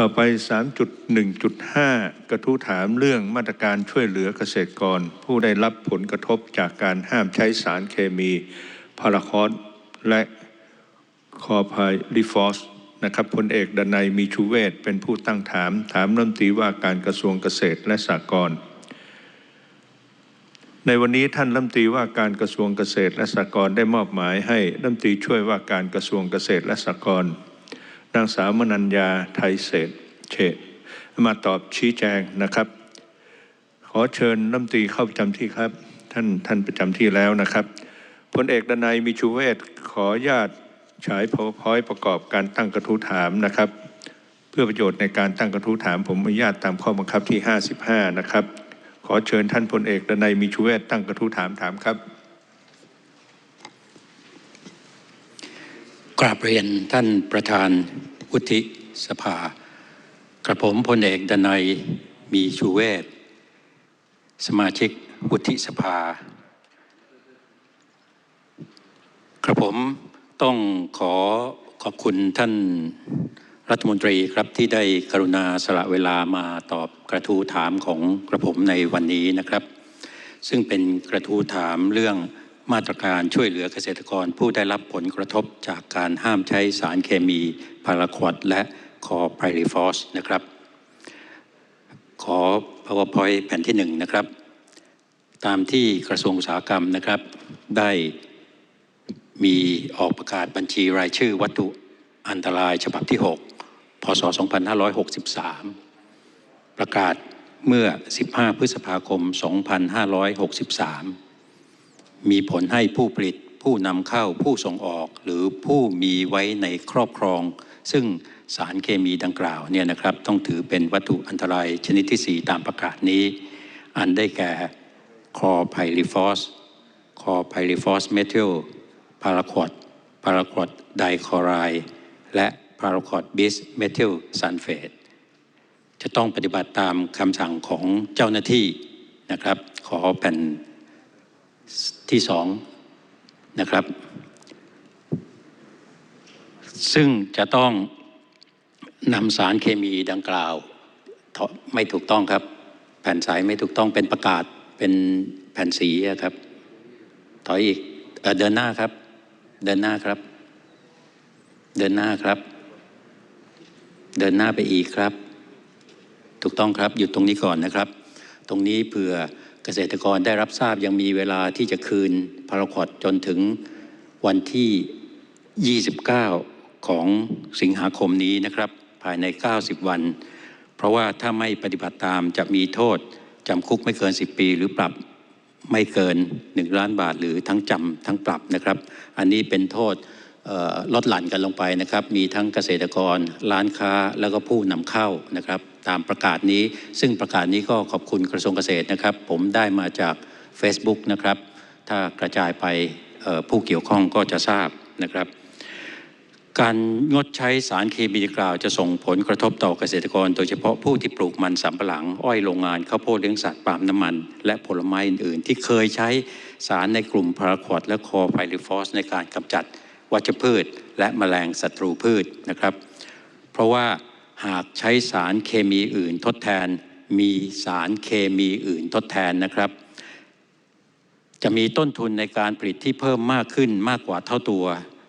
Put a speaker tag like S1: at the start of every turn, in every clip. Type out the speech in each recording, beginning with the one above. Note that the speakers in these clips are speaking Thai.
S1: ต่อไป 3.1.5 กระทู้ถามเรื่องมาตรการช่วยเหลือเกษตรกร ผู้ได้รับผลกระทบจากการห้ามใช้สารเคมีพาราคอสและคอพายลิฟอสนะครับพลเอกดนัยมีชูเวศเป็นผู้ตั้งถามถามรัฐมนตรีว่าการกระทรวงเกษตรและสหกรณ์ในวันนี้ท่านรัฐมนตรีว่าการกระทรวงเกษตรและสหกรณ์ได้มอบหมายให้รัฐมนตรีช่วยว่าการกระทรวงเกษตรและสหกรณ์ นางสาวมนัญญาไทยเศรษเฉดมาตอบชี้แจงนะครับ ขอเชิญรัฐมนตรีเข้าประจำที่ครับ ท่านท่านประจำที่แล้วนะครับพลเอกดนัยมีชูเวศขอญาตฉาย powerpoint ประกอบการตั้งกระทู้ถามนะครับ เพื่อประโยชน์ในการตั้งกระทู้ถาม ผมอนุญาตตามข้อบังคับที่ 55 นะครับ ขอเชิญท่านพลเอกดนัยมีชูเวศตั้งกระทู้ถามถามครับ
S2: กราบเรียนท่านประธานวุฒิสภา กระผมพลเอกดนัยมีชูเวศสมาชิกวุฒิสภา กระผมต้องขอขอบคุณท่านรัฐมนตรีครับที่ได้กรุณาสละเวลามาตอบกระทู้ถามของกระผมในวันนี้นะครับ ซึ่งเป็นกระทู้ถามเรื่อง มาตรการช่วยเหลือเกษตรกรผู้ได้รับผลกระทบจากการห้ามใช้สารเคมีพาราควอดและคอไพริฟอสนะครับ ขอ PowerPoint แผ่นที่หนึ่งนะครับ ตามที่กระทรวงอุตสาหกรรมนะครับ ได้มีออกประกาศบัญชีรายชื่อวัตถุอันตรายฉบับที่ 6 พศ 2563 ประกาศเมื่อ 15 พฤษภาคม 2563 มีผลให้ผู้ผลิตผู้นำเข้าผู้ส่งออก หรือผู้มีไว้ในครอบครอง ซึ่งสารเคมีดังกล่าวเนี่ยนะครับต้องถือเป็นวัตถุอันตรายชนิดที่ 4 ตามประกาศนี้ อันได้แก่คอไพริฟอสคอไพริฟอสเมทิลพาราควอดพาราควอดไดคอไรและพาราควอดบิสเมทิลซัลเฟตจะต้องปฏิบัติตามคำสั่งของเจ้าหน้าที่นะครับ ขอแผ่น ที่สองนะครับ ซึ่งจะต้องนำสารเคมีดังกล่าว ไม่ถูกต้องครับ แผ่นสายไม่ถูกต้องเป็นประกาศเป็นแผ่นสีครับ ถอยอีกเอเดินหน้าครับ เดินหน้าครับ เดินหน้าครับ เดินหน้าไปอีกครับ ถูกต้องครับหยุดตรงนี้ก่อนนะครับ ตรงนี้เผื่อ เกษตรกรได้รับทราบยังมีเวลาที่จะคืนพาราคอดจนถึงวันที่ 29 ของสิงหาคมนี้นะครับ ภายใน 90 วัน เพราะว่าถ้าไม่ปฏิบัติตามจะมีโทษจำคุกไม่เกิน 10 ปี หรือปรับไม่เกิน 1 ล้านบาทหรือทั้งจำทั้งปรับนะครับ อันนี้เป็นโทษ ลดหลั่นกันลงไปนะครับ มีทั้งเกษตรกร ร้านค้าแล้วก็ผู้นำเข้านะครับ ตามประกาศนี้ ซึ่งประกาศนี้ก็ขอบคุณกระทรวงเกษตรนะครับ ผมได้มาจาก Facebook นะครับ ถ้ากระจายไปผู้เกี่ยวข้องก็จะทราบนะครับ การงดใช้สารเคมีกล่าว จะส่งผลกระทบต่อเกษตรกร โดยเฉพาะผู้ที่ปลูกมันสำปะหลัง อ้อยโรงงานข้าวโพดเลี้ยงสัตว์ปาล์มน้ำมัน และผลไม้อื่น ๆ ที่เคยใช้สารในกลุ่มพาราควอดและคอไพลิฟอสในการกำจัด วัชพืช และแมลงศัตรูพืชนะครับ เพราะว่าหากใช้สารเคมีอื่นทดแทน มีสารเคมีอื่นทดแทนนะครับ จะมีต้นทุนในการผลิตที่เพิ่มมากขึ้นมากกว่าเท่าตัว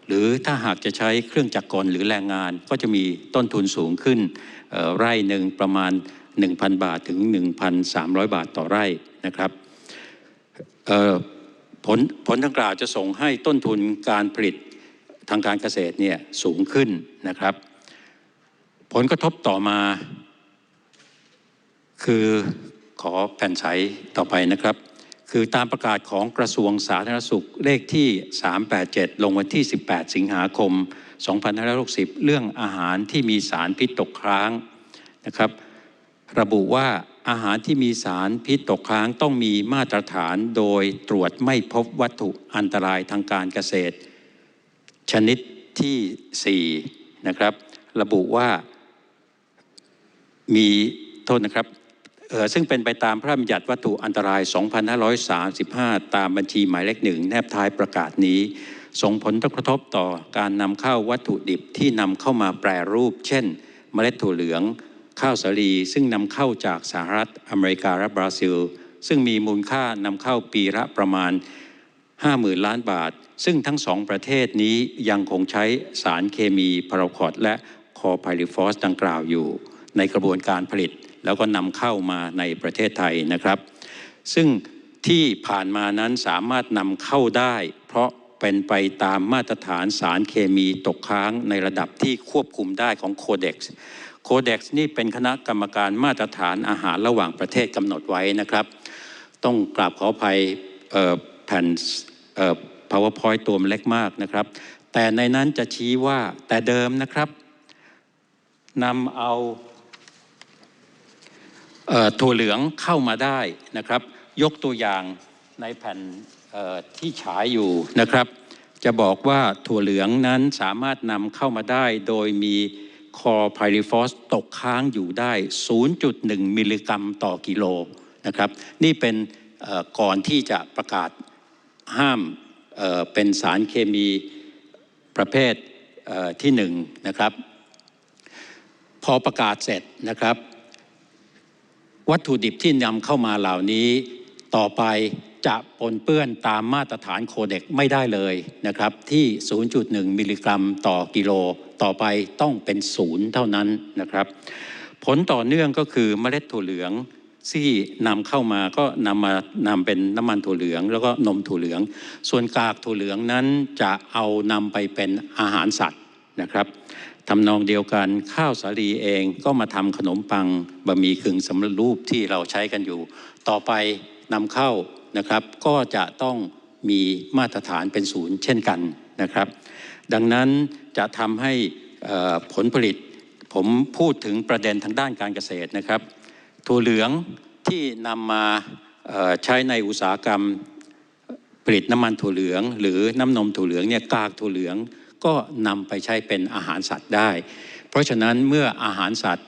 S2: หรือถ้าหากจะใช้เครื่องจักรกลหรือแรงงาน ก็จะมีต้นทุนสูงขึ้นไร่หนึ่งประมาณ 1,000 บาทถึง 1,300 บาทต่อไร่นะครับผลผลดังกล่าวจะส่งให้ต้นทุนการผลิต ทางการเกษตรเนี่ยสูงขึ้นนะครับ ผลกระทบต่อมา คือขอแผ่นใสต่อไปนะครับ คือตามประกาศของกระทรวงสาธารณสุขเลขที่ 387 ลงวันที่ 18 สิงหาคม 2560 เรื่องอาหารที่มีสารพิษตกค้างนะครับ ระบุว่าอาหารที่มีสารพิษตกค้างต้องมีมาตรฐานโดยตรวจไม่พบวัตถุอันตรายทางการเกษตร ชนิดที่4นะครับระบุว่ามีโทษนะครับซึ่งเป็นไปตามพระราชบัญญัติวัตถุอันตราย 2535 ตามบัญชีหมายเลขหนึ่งแนบท้ายประกาศนี้ ส่งผลกระทบต่อการนำเข้าวัตถุดิบที่นำเข้ามาแปรรูป เช่น เมล็ดถั่วเหลือง ข้าวสาลี ซึ่งนำเข้าจากสหรัฐอเมริกาและบราซิล ซึ่งมีมูลค่านำเข้าปีละประมาณ 50,000 ล้านบาท ซึ่งทั้งสองประเทศนี้ยังคงใช้สารเคมีพาราควอดและคอไพลิฟอสดังกล่าวอยู่ ในกระบวนการผลิต แล้วก็นำเข้ามาในประเทศไทยนะครับ ซึ่งที่ผ่านมานั้นสามารถนำเข้าได้ เพราะเป็นไปตามมาตรฐานสารเคมีตกค้างในระดับที่ควบคุมได้ของโคเด็กซ์โคเด็กซ์นี่เป็นคณะกรรมการมาตรฐานอาหารระหว่างประเทศกำหนดไว้นะครับ ต้องกราบขออภัยแผ่นเ powerpoint ตัวมันเล็กมากนะครับ แต่ในนั้นจะชี้ว่าแต่เดิมนะครับนำเอาเออถั่วเหลืองเข้ามาได้นะครับ ยกตัวอย่างในแผ่นที่ฉายอยู่นะครับ จะบอกว่าถั่วเหลืองนั้นสามารถนำเข้ามาได้ โดยมีคอไพริฟอสตกค้างอยู่ได้ 0.1 มิลลิกรัมต่อกิโลนะครับ นี่เป็นก่อนที่จะประกาศห้าม เป็นสารเคมีประเภทเที่หนึ่งนะครับ พอประกาศเสร็จนะครับ วัตถุดิบที่นำเข้ามาเหล่านี้ต่อไปจะปนเปื้อนตามมาตรฐานโคเด็กไม่ได้เลยนะครับ ที่ 0.1 มิลลิกรัมต่อกิโล ต่อไปต้องเป็นศูนย์เท่านั้นนะครับ ผลต่อเนื่องก็คือเมล็ดถั่วเหลือง ที่นำเข้ามาก็นำมานำเป็นน้ำมันถั่วเหลือง แล้วก็นมถั่วเหลือง ส่วนกากถั่วเหลืองนั้นจะเอานำไปเป็นอาหารสัตว์นะครับทำนองเดียวกันข้าวสาลีเองก็มาทำขนมปังบะหมี่กึ่งสำเร็จรูปที่เราใช้กันอยู่ ต่อไปนำเข้านะครับ ก็จะต้องมีมาตรฐานเป็นศูนย์เช่นกันนะครับ ดังนั้นจะทำให้ผลผลิตผมพูดถึงประเด็นทางด้านการเกษตรนะครับ ถั่วเหลืองที่นำมาใช้ในอุตสาหกรรมผลิตน้ำมันถั่วเหลือง หรือน้ำนมถั่วเหลืองเนี่ยกากถั่วเหลืองก็นำไปใช้เป็นอาหารสัตว์ได้ เพราะฉะนั้นเมื่ออาหารสัตว์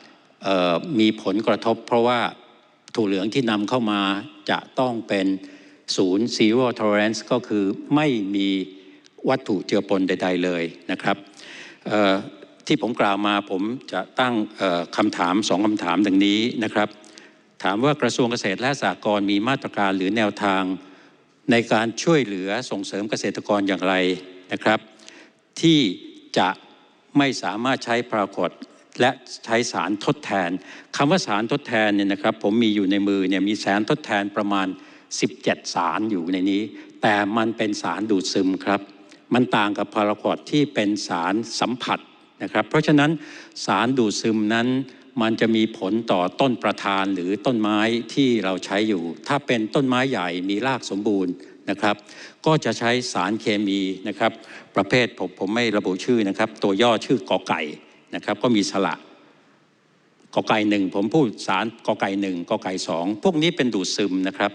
S2: มีผลกระทบ เพราะว่าถั่วเหลืองที่นำเข้ามาจะต้องเป็นศูนย์ zero tolerance ก็คือไม่มีวัตถุเจือปนใด ๆเลยนะครับที่ผมกล่าวมาผมจะตั้งคำถามสองคำถามดังนี้นะครับ ถามว่ากระทรวงเกษตรและสหกรณ์มีมาตรการหรือแนวทางในการช่วยเหลือส่งเสริมเกษตรกรอย่างไรนะครับ ที่จะไม่สามารถใช้ปรากฏและใช้สารทดแทนคำว่าสารทดแทนเนี่ยนะครับ ผมมีอยู่ในมือเนี่ยมีสารทดแทนประมาณ 17 สารอยู่ในนี้ แต่มันเป็นสารดูดซึมครับ มันต่างกับพาราควอดที่เป็นสารสัมผัสนะครับ เพราะฉะนั้นสารดูดซึมนั้น มันจะมีผลต่อต้นประธานหรือต้นไม้ที่เราใช้อยู่ ถ้าเป็นต้นไม้ใหญ่มีรากสมบูรณ์นะครับ ก็จะใช้สารเคมีนะครับ ประเภทผมผมไม่ระบุชื่อนะครับ ตัวย่อชื่อกอไก่นะครับ ก็มีสระกอไก่หนึ่งผมพูดสารกอไก่หนึ่งกอไก่สองพวกนี้เป็นดูดซึมนะครับ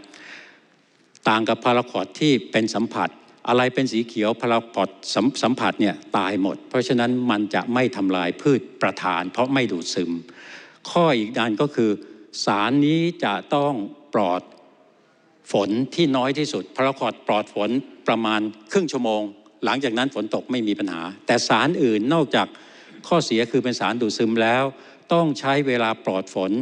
S2: ต่างกับพาราคอดที่เป็นสัมผัส อะไรเป็นสีเขียวพาราคอดสัมสัมผัสเนี่ยตายหมด เพราะฉะนั้นมันจะไม่ทำลายพืชประธาน เพราะไม่ดูดซึม ข้ออีกด้านก็คือ สารนี้จะต้องปลอดฝนที่น้อยที่สุดพาราคอดปลอดฝนประมาณครึ่งชั่วโมง หลังจากนั้นฝนตกไม่มีปัญหา แต่สารอื่นนอกจากข้อเสียคือเป็นสารดูดซึมแล้ว ต้องใช้เวลาปลอดฝน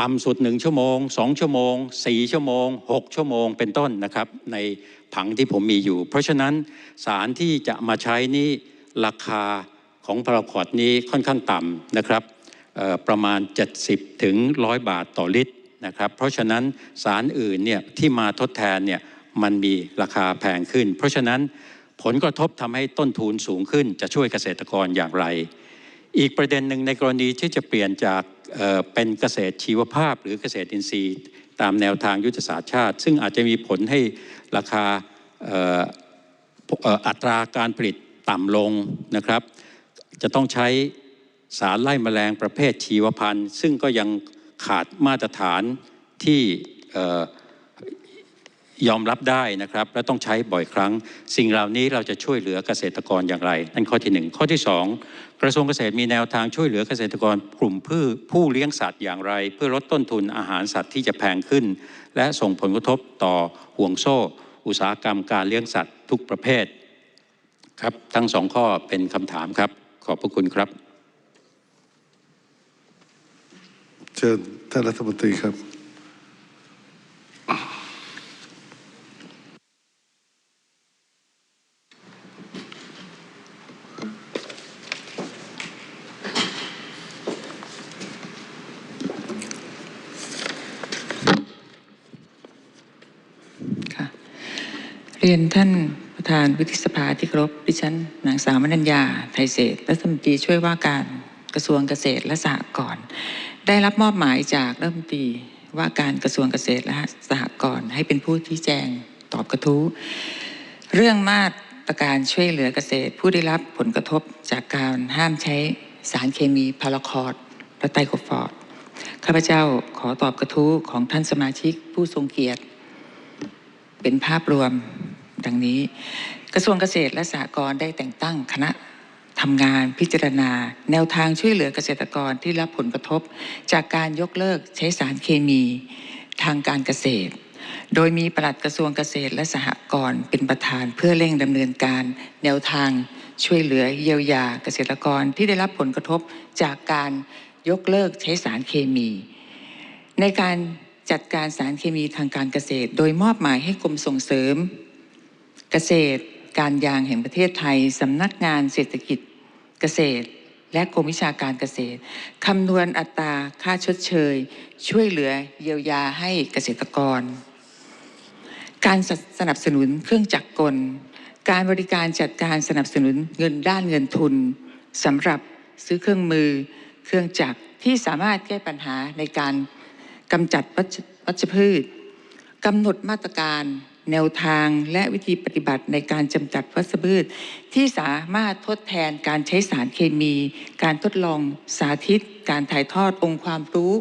S2: ต่ำสุดหนึ่งชั่วโมงสองชั่วโมงสี่ชั่วโมงหกชั่วโมงเป็นต้นนะครับใน ผังที่ผมมีอยู่ เพราะฉะนั้นสารที่จะมาใช้นี้ราคาของพาราคอดนี้ค่อนข้างต่ำนะครับประมาณ 70 ถึง 100 บาทต่อลิตรนะครับเพราะฉะนั้นสารอื่นเนี่ยที่มาทดแทนเนี่ยมันมีราคาแพงขึ้น เพราะฉะนั้นผลกระทบทำให้ต้นทุนสูงขึ้น จะช่วยเกษตรกรอย่างไร อีกประเด็นหนึ่งในกรณีที่จะเปลี่ยนจากเเป็นเกษตรชีวภาพ หรือเกษตรอินทรีย์ ตามแนวทางยุทธศาสตร์ชาติ ซึ่งอาจจะมีผลให้ราคาอัตราการผลิตต่ำลงนะครับ จะต้องใช้สารไล่แมลงประเภทชีวพันธุ์ ซึ่งก็ยังขาดมาตรฐานที่ ยอมรับได้นะครับ และต้องใช้บ่อยครั้ง สิ่งเหล่านี้เราจะช่วยเหลือเกษตรกรอย่างไร นั่นข้อที่หนึ่งข้อที่สองกระทรวงเกษตรมีแนวทางช่วยเหลือเกษตรกรกลุ่มผู้ผู้เลี้ยงสัตว์อย่างไร เพื่อลดต้นทุนอาหารสัตว์ที่จะแพงขึ้น และส่งผลกระทบต่อห่วงโซ่ อุตสาหกรรมการเลี้ยงสัตว์ทุกประเภทครับทั้งสองข้อเป็นคำถามครับ ขอบพระคุณครับ
S3: เชิญท่านรัฐมนตรีครับ
S4: รียนท่านประธานวุฒิสภาที่ครพดิฉันนางสาวมนัญญาไทยเศรษฐรัฐมนตรีช่วยว่าการกระทรวงเกษตรและสหกรณ์ได้รับมอบหมายจากรัฐมนตรีว่าการกระทรวงเกษตรและสหกรณ์ให้เป็นผู้ที่แจงตอบกระทู้ เรื่องมาตรการช่วยเหลือเกษตร ผู้ได้รับผลกระทบจากการห้ามใช้สารเคมีพาราคอร์ดและไตรโคฟอร์ดข้าพเจ้าขอตอบกระทู้ของท่านสมาชิกผู้ทรงเกียรติ เป็นภาพรวม ดังนี้ กระทรวงเกษตรและสหกรณ์ได้แต่งตั้งคณะทำงานพิจารณา แนวทางช่วยเหลือเกษตรกรที่รับผลกระทบ จากการยกเลิกใช้สารเคมีทางการเกษตร โดยมีปลัดกระทรวงเกษตรและสหกรณ์เป็นประธานเพื่อเร่งดำเนินการ แนวทางช่วยเหลือเยียวยาเกษตรกรที่ได้รับผลกระทบจากการยกเลิกใช้สารเคมี ในการจัดการสารเคมีทางการเกษตร โดยมอบหมายให้กรมส่งเสริม เกษตร การยางแห่งประเทศไทยสำนักงานเศรษฐกิจเกษตร และกรมวิชาการเกษตรคำนวณอัตราค่าชดเชย ช่วยเหลือเยียวยาให้เกษตรกร การสนับสนุนเครื่องจักรกล การบริการจัดการสนับสนุนเงินด้านเงินทุนสำหรับซื้อเครื่องมือ เครื่องจักรที่สามารถแก้ปัญหาในการกำจัดวัชวัชพืชกำหนดมาตรการ แนวทางและวิธีปฏิบัติในการจำจัดวัชพืชที่สามารถทดแทนการใช้สารเคมี การทดลองสาธิต การถ่ายทอดองค์ความรู้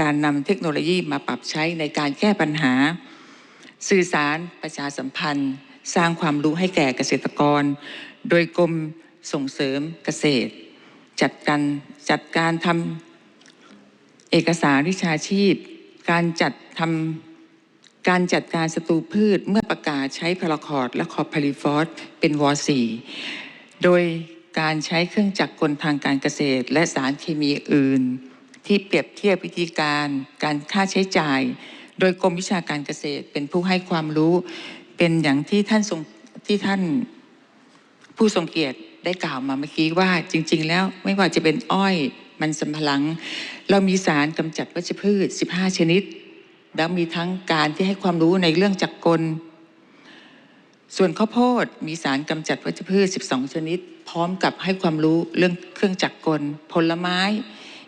S4: การนำเทคโนโลยีมาปรับใช้ในการแก้ปัญหา สื่อสารประชาสัมพันธ์ สร้างความรู้ให้แก่เกษตรกร โดยกรมส่งเสริมเกษตร จัดการจัดการทำเอกสารวิชาชีพ การจัดทำ การจัดการศัตรูพืชเมื่อประกาศใช้พาราคอร์ดและคอร์พาริฟอสเป็นวอสี่โดยการใช้เครื่องจักรกลทางการเกษตร และสารเคมีอื่น ที่เปรียบเทียบวิธีการการค่าใช้จ่าย โดยกรมวิชาการเกษตรเป็นผู้ให้ความรู้เป็นอย่างที่ท่านทรงที่ท่านผู้ทรงเกียรติได้กล่าวมาเมื่อกี้ว่าจริง ๆ แล้วไม่ว่าจะเป็นอ้อยมันสำปะหลัง เรามีสารกำจัดวัชพืช 15 ชนิด แล้วมีทั้งการที่ให้ความรู้ในเรื่องจักรกล ส่วนข้าวโพดมีสารกำจัดวัชพืช 12 ชนิด พร้อมกับให้ความรู้เรื่องเครื่องจักรกล ผลไม้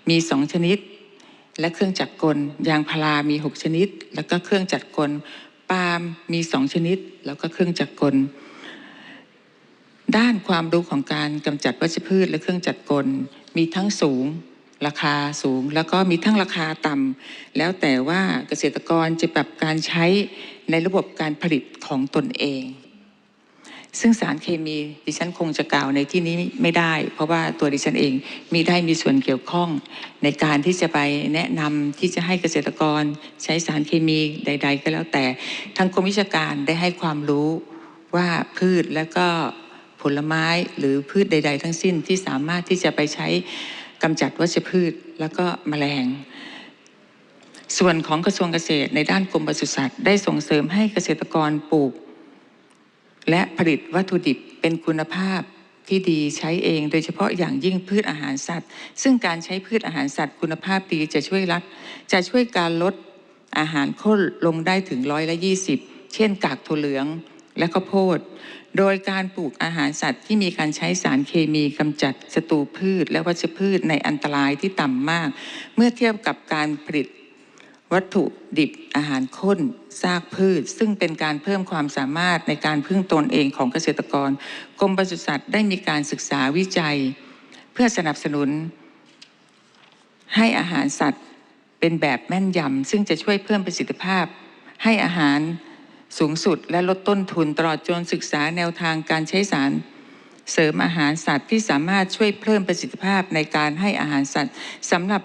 S4: มี2ชนิด และเครื่องจักรกล ยางพารามี 6 ชนิด แล้วก็เครื่องจักรกลปาล์มมี2ชนิด แล้วก็เครื่องจักรกล ด้านความรู้ของการกำจัดวัชพืชและเครื่องจักรกลมีทั้งสูง ราคาสูง แล้วก็มีทั้งราคาต่ำแล้วแต่ว่าเกษตรกรจะปรับการใช้ในระบบการผลิตของตนเอง ซึ่งสารเคมีดิฉันคงจะกล่าวในที่นี้ไม่ได้ เพราะว่าตัวดิฉันเองมีได้มีส่วนเกี่ยวข้อง ในการที่จะไปแนะนำที่จะให้เกษตรกรใช้สารเคมีใด ๆ ก็แล้วแต่ทางกรมวิชาการได้ให้ความรู้ว่าพืชแล้วก็ผลไม้หรือพืชใด ๆ ทั้งสิ้นที่สามารถที่จะไปใช้ กำจัดวัชพืชแล้วก็แมลง ส่วนของกระทรวงเกษตรในด้านกรมปศุสัตว์ได้ส่งเสริมให้เกษตรกรปลูก และผลิตวัตถุดิบเป็นคุณภาพที่ดีใช้เอง โดยเฉพาะอย่างยิ่งพืชอาหารสัตว์ ซึ่งการใช้พืชอาหารสัตว์คุณภาพดีจะช่วยรัดจะช่วยการลดอาหารข้นลงได้ถึงร้อยละยี่สิบเช่นกากถั่วเหลือง และข้าวโพด โดยการปลูกอาหารสัตว์ที่มีการใช้สารเคมีกำจัดศัตรูพืช และวัชพืชในอันตรายที่ต่ำมาก เมื่อเทียบกับการผลิตวัตถุดิบอาหารข้นซากพืช ซึ่งเป็นการเพิ่มความสามารถในการพึ่งตนเองของเกษตรกร กรมปศุสัตว์ได้มีการศึกษาวิจัย เพื่อสนับสนุน ให้อาหารสัตว์เป็นแบบแม่นยำซึ่งจะช่วยเพิ่มประสิทธิภาพ ให้อาหาร สูงสุดและลดต้นทุนตลอดจนศึกษาแนวทางการใช้สารเสริมอาหารสัตว์ที่สามารถช่วยเพิ่มประสิทธิภาพในการให้อาหารสัตว์สำหรับ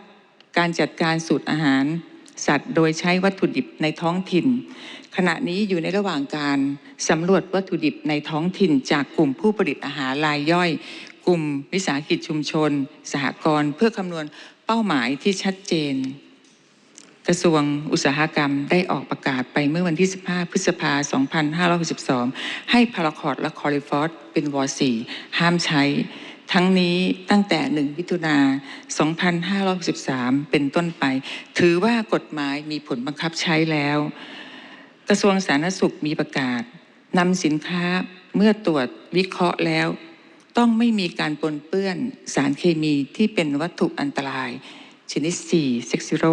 S4: การจัดการสูตรอาหาร สัตว์โดยใช้วัตถุดิบในท้องถิ่น ขณะนี้อยู่ในระหว่างการสำรวจวัตถุดิบในท้องถิ่น จากกลุ่มผู้ผลิตอาหารรายย่อย กลุ่มวิสาหกิจชุมชน สหกรณ์เพื่อคำนวณเป้าหมายที่ชัดเจน กระทรวงอุตสาหกรรมได้ออกประกาศไปเมื่อวันที่ 15 พฤษภา2562 ให้พาราคอร์ดและคอริฟอสเป็นว .4 ห้ามใช้ ทั้งนี้ตั้งแต่ 1 มิถุนา 2563 เป็นต้นไป ถือว่ากฎหมายมีผลบังคับใช้แล้ว กระทรวงสาธารณสุขมีประกาศนำสินค้าเมื่อตรวจวิเคราะห์แล้ว ต้องไม่มีการปนเปื้อนสารเคมีที่เป็นวัตถุอันตราย ชนิด 4 เซ็กซิโร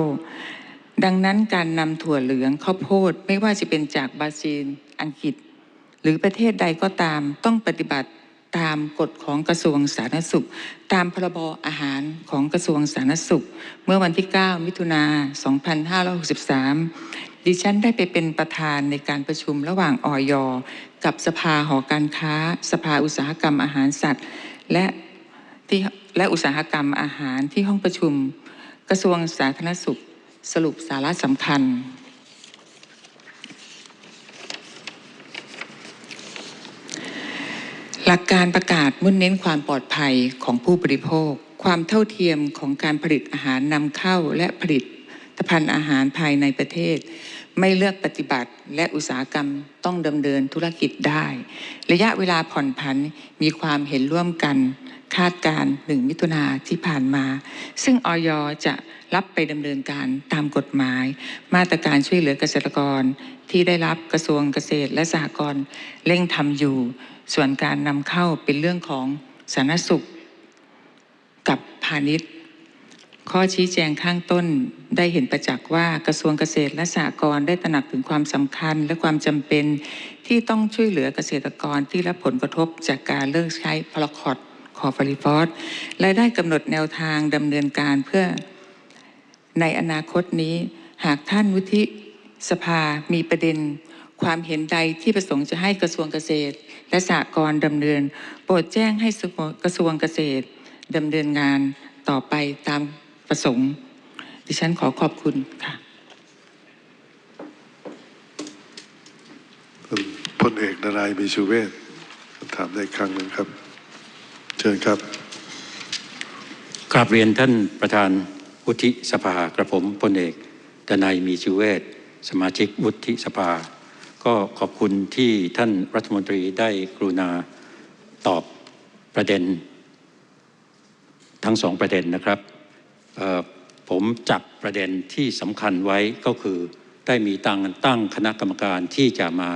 S4: ดังนั้นการนำถั่วเหลืองข้าวโพดไม่ว่าจะเป็นจากบราซิลอังกฤษ หรือประเทศใดก็ตามต้องปฏิบัติตามกฎของกระทรวงสาธารณสุข ตามพรบอาหารของกระทรวงสาธารณสุข เมื่อวันที่ 9 มิถุนา 2563 ดิฉันได้ไปเป็นประธานในการประชุมระหว่างออยกับสภาหอการค้า สภาอุตสาหกรรมอาหารสัตว์ และที่และอุตสาหกรรมอาหารที่ห้องประชุมกระทรวงสาธารณสุข สรุปสาระสำคัญ หลักการประกาศมุ่นเน้นความปลอดภัยของผู้บริโภค ความเท่าเทียมของการผลิตอาหารนำเข้าและผลิตภัณฑ์อาหารภายในประเทศ ไม่เลือกปฏิบัติและอุตสาหกรรมต้องดำเนินธุรกิจได้ ระยะเวลาผ่อนผันมีความเห็นร่วมกัน คาดการณ์1มิถุนาที่ผ่านมา ซึ่งออยจะรับไปดำเนินการตามกฎหมาย มาตรการช่วยเหลือเกษตรกร ที่ได้รับกระทรวงเกษตรและสหกรณ์เร่งทำอยู่ ส่วนการนำเข้าเป็นเรื่องของสาธารณสุข กับพาณิชย์ ข้อชี้แจงข้างต้นได้เห็นประจักษ์ว่ากระทรวงเกษตรและสหกรณ์ได้ตระหนักถึงความสำคัญและความจำเป็นที่ต้องช่วยเหลือเกษตรกรที่รับผลกระทบจากการเลิกใช้พาราคอ คอฟาริฟอสและได้กำหนดแนวทางดำเนินการเพื่อในอนาคตนี้ หากท่านวุฒิสภามีประเด็น ความเห็นใดที่ประสงค์จะให้กระทรวงเกษตร และสหกรณ์ดำเนิน โปรดแจ้งให้กระทรวงเกษตรดำเนินงานต่อไปตามประสงค์ ดิฉันขอขอบคุณค่ะ
S3: พลเอกนารายมีชูเวศถามได้ครั้งหนึ่งครับ ชิญครับ
S2: กราบเรียนท่านประธานวุฒิสภากระผมพลเอกดนัยมีชูเวศสมาชิกวุฒิสภา ก็ขอบคุณที่ท่านรัฐมนตรีได้กรุณาตอบประเด็น ทั้งสองประเด็นนะครับผมจับประเด็นที่สำคัญไว้ก็คือได้มีตั้งตั้งคณะกรรมการที่จะมา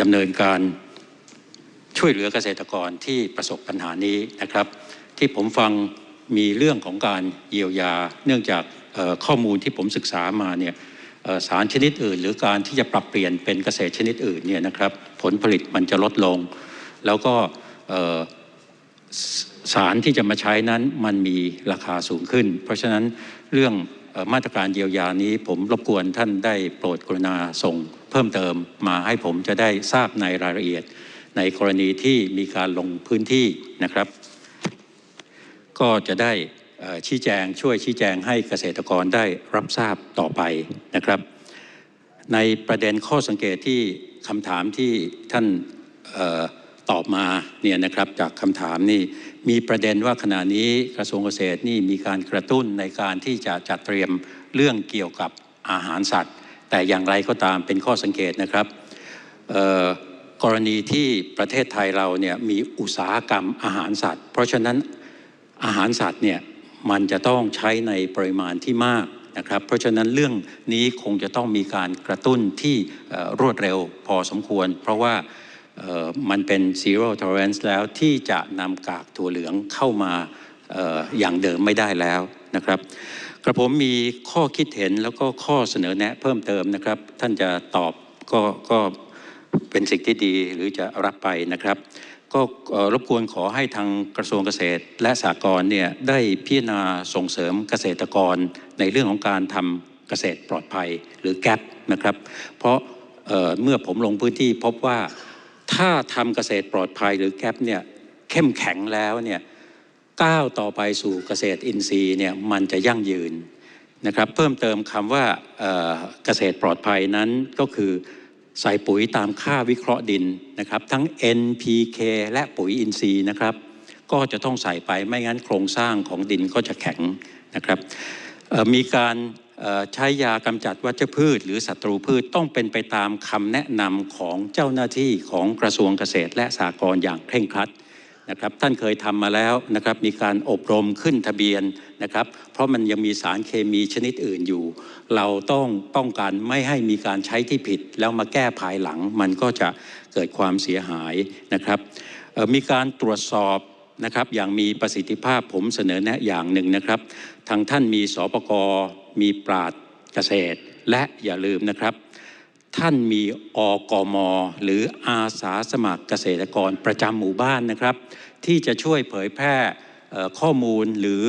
S2: ดำเนินการ ช่วยเหลือเกษตรกรที่ประสบปัญหานี้นะครับ ที่ผมฟังมีเรื่องของการเยียวยา เนื่องจากข้อมูลที่ผมศึกษามาเนี่ยสารชนิดอื่น หรือการที่จะปรับเปลี่ยนเป็นเกษตรชนิดอื่นเนี่ยนะครับ ผลผลิตมันจะลดลง แล้วก็สารที่จะมาใช้นั้นมันมีราคาสูงขึ้น เพราะฉะนั้นเรื่องมาตรการเยียวยานี้ ผมรบกวนท่านได้โปรดกรุณาส่งเพิ่มเติมมาให้ผมจะได้ทราบในรายละเอียด ในกรณีที่มีการลงพื้นที่นะครับ ก็จะได้ชี้แจงช่วยชี้แจงให้เกษตรกรได้รับทราบต่อไปนะครับ ในประเด็นข้อสังเกตที่คำถามที่ท่านออตอบมาเนี่ยนะครับจากคำถามนี่มีประเด็นว่าขณะนี้กระทรวงเกษตรนี่มีการกระตุ้นในการที่จะจัดเตรียมเรื่องเกี่ยวกับอาหารสัตว์ แต่อย่างไรก็ตามเป็นข้อสังเกตนะครับ กรณีที่ประเทศไทยเราเนี่ยมีอุตสาหกรรมอาหารสัตว์ เพราะฉะนั้นอาหารสัตว์เนี่ยมันจะต้องใช้ในปริมาณที่มากนะครับ เพราะฉะนั้นเรื่องนี้คงจะต้องมีการกระตุ้นที่รวดเร็วพอสมควร เพราะว่ามันเป็น zero tolerance แล้วที่จะนำกากถั่วเหลืองเข้ามาเอ่ออย่างเดิมไม่ได้แล้วนะครับกระผมมีข้อคิดเห็นแล้วก็ข้อเสนอแนะเพิ่มเติมนะครับ ท่านจะตอบก็ก็ เป็นสิ่งที่ดีหรือจะรับไปนะครับ ก็รบกวนขอให้ทางกระทรวงเกษตรและสหกรณ์เนี่ยได้พิจารณาส่งเสริมเกษตรกรในเรื่องของการทำเกษตรปลอดภัยหรือแก p นะครับ เพราะเเมื่อผมลงพื้นที่พบว่าถ้าทำเกษตรปลอดภัยหรือแก p เนี่ยเข้มแข็งแล้วเนี่ยก้าวต่อไปสู่เกษตรอินทรีย์เนี่ยมันจะยั่งยืนนะครับ เพิ่มเติมคำว่าเเกษตรปลอดภัยนั้นก็คือ ใส่ปุ๋ยตามค่าวิเคราะห์ดินนะครับ ทั้ง NPK และปุ๋ยอินทรีย์นะครับ ก็จะต้องใส่ไปไม่งั้นโครงสร้างของดินก็จะแข็งนะครับมีการใช้ยากำจัดวัชพืช หรือศัตรูพืชต้องเป็นไปตามคำแนะนำของเจ้าหน้าที่ของกระทรวงเกษตรและสหกรณ์อย่างเคร่งครัด นะครับท่านเคยทำมาแล้วนะครับมีการอบรมขึ้นทะเบียนนะครับเพราะมันยังมีสารเคมีชนิดอื่นอยู่ เราต้องป้องกันไม่ให้มีการใช้ที่ผิด แล้วมาแก้ภายหลังมันก็จะเกิดความเสียหายนะครับมีการตรวจสอบนะครับอย่างมีประสิทธิภาพผมเสนอแนะอย่างหนึ่งนะครับทางท่านมีสปกมีปราดเกษตร และอย่าลืมนะครับ ท่านมีอกมหรืออาสาสมัครเกษตรกรประจำหมู่บ้านนะครับ ที่จะช่วยเผยแพร่ข้อมูลหรือ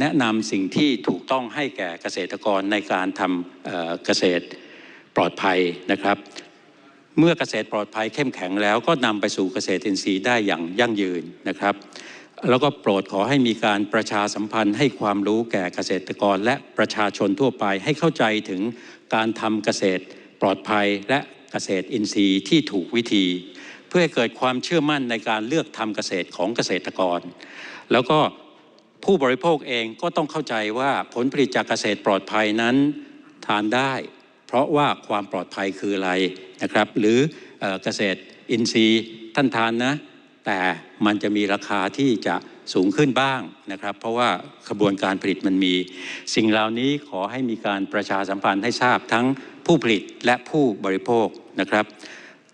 S2: แนะนำสิ่งที่ถูกต้องให้แก่เกษตรกรในการทำเกษตรปลอดภัยนะครับ เมื่อเกษตรปลอดภัยเข้มแข็งแล้วก็นำไปสู่เกษตรอินทรีย์ได้อย่างยั่งยืนนะครับ แล้วก็โปรดขอให้มีการประชาสัมพันธ์ให้ความรู้แก่เกษตรกรและประชาชนทั่วไปให้เข้าใจถึงการทำเกษตร ปลอดภัยและเกษตรอินทรีย์ที่ถูกวิธี เพื่อให้เกิดความเชื่อมั่นในการเลือกทำเกษตรของเกษตรกร แล้วก็ผู้บริโภคเองก็ต้องเข้าใจว่าผลผลิตจากเกษตรปลอดภัยนั้นทานได้ เพราะว่าความปลอดภัยคืออะไรนะครับ หรือเออเกษตรอินทรีย์ท่านทานนะ แต่มันจะมีราคาที่จะสูงขึ้นบ้างนะครับ เพราะว่าขบวนการผลิตมันมี สิ่งเหล่านี้ขอให้มีการประชาสัมพันธ์ให้ทราบทั้ง ผู้ผลิตและผู้บริโภคนะครับ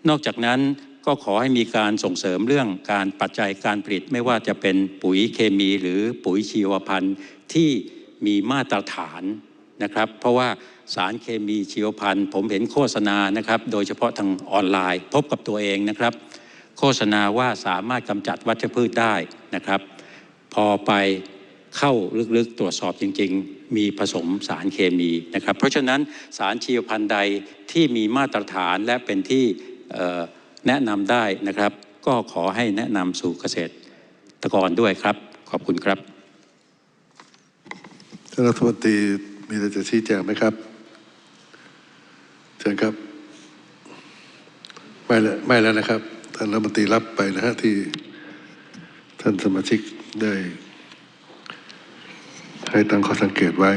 S2: นอกจากนั้นก็ขอให้มีการส่งเสริมเรื่องการปัจจัยการผลิตไม่ว่าจะเป็นปุ๋ยเคมีหรือปุ๋ยชีวพันธุ์ที่มีมาตรฐานนะครับ เพราะว่าสารเคมีชีวพันธุ์ผมเห็นโฆษณานะครับ โดยเฉพาะทางออนไลน์ พบกับตัวเองนะครับ โฆษณาว่าสามารถกำจัดวัชพืชได้นะครับ พอไป เข้าลึกๆตรวจสอบจริง ๆ มีผสมสารเคมีนะครับ เพราะฉะนั้นสารชีวพันธุ์ใดที่มีมาตรฐานและเป็นที่แนะนำได้นะครับ ก็ขอให้แนะนำสู่เกษตรกรด้วยครับ ขอบคุณครับ
S3: ท่านรัฐมนตรีมีอะไรจะชี้แจงไหมครับเชิญครับไม่แล้วไม่แล้วนะครับท่านรัฐมนตรีรับไปนะฮะที่ท่านสมาชิกได้ ให้ตั้งข้อสังเกตไว้